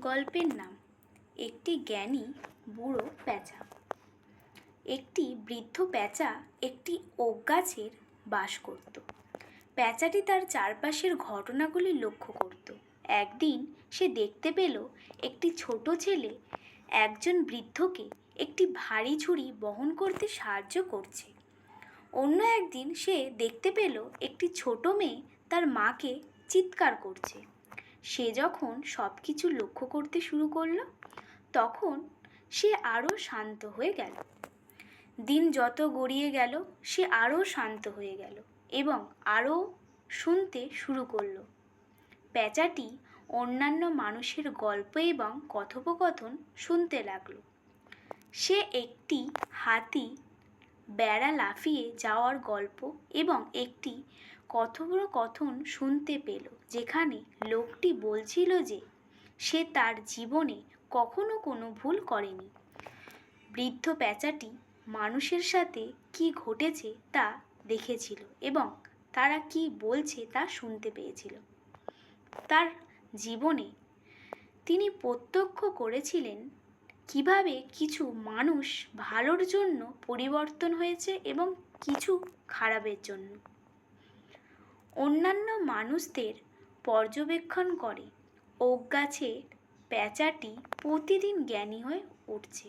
গল্পের নাম, একটি জ্ঞানী বুড়ো প্যাঁচা। একটি বৃদ্ধ প্যাঁচা একটি ওক গাছের বাস করত। প্যাঁচাটি তার চারপাশের ঘটনাগুলি লক্ষ্য করত। একদিন সে দেখতে পেল একটি ছোট ছেলে একজন বৃদ্ধকে একটি ভারী ঝুড়ি বহন করতে সাহায্য করছে। অন্য একদিন সে দেখতে পেল একটি ছোট মেয়ে তার মাকে চিৎকার করছে। সে যখন সব কিছু লক্ষ্য করতে শুরু করল, তখন সে আরও শান্ত হয়ে গেল। দিন যত গড়িয়ে গেল, সে আরও শান্ত হয়ে গেল এবং আরও শুনতে শুরু করল। প্যাঁচাটি অন্যান্য মানুষের গল্প এবং কথোপকথন শুনতে লাগল। সে একটি হাতি বেড়া লাফিয়ে যাওয়ার গল্প এবং একটি কথোপকথন শুনতে পেল। যেখানে লোকটি বলছিল যে, সে তার জীবনে কখনো কোনো ভুল করেনি। বৃদ্ধ প্যাঁচাটি মানুষের সাথে কি ঘটেছে তা দেখেছিল এবং তারা কি বলছে তা শুনতে পেয়েছিল। তার জীবনে তিনি প্রত্যক্ষ করেছিলেন কীভাবে কিছু মানুষ ভালোর জন্য পরিবর্তন হয়েছে এবং কিছু খারাপের জন্য। অন্যান্য মানুষদের পর্যবেক্ষণ করে। ওক গাছের প্যাঁচাটি প্রতিদিন জ্ঞানী হয়ে উঠছে।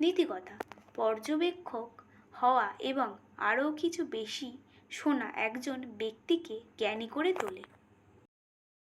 নীতিকথা, পর্যবেক্ষক হওয়া এবং আরও কিছু বেশি শোনা একজন ব্যক্তিকে জ্ঞানী করে তোলে।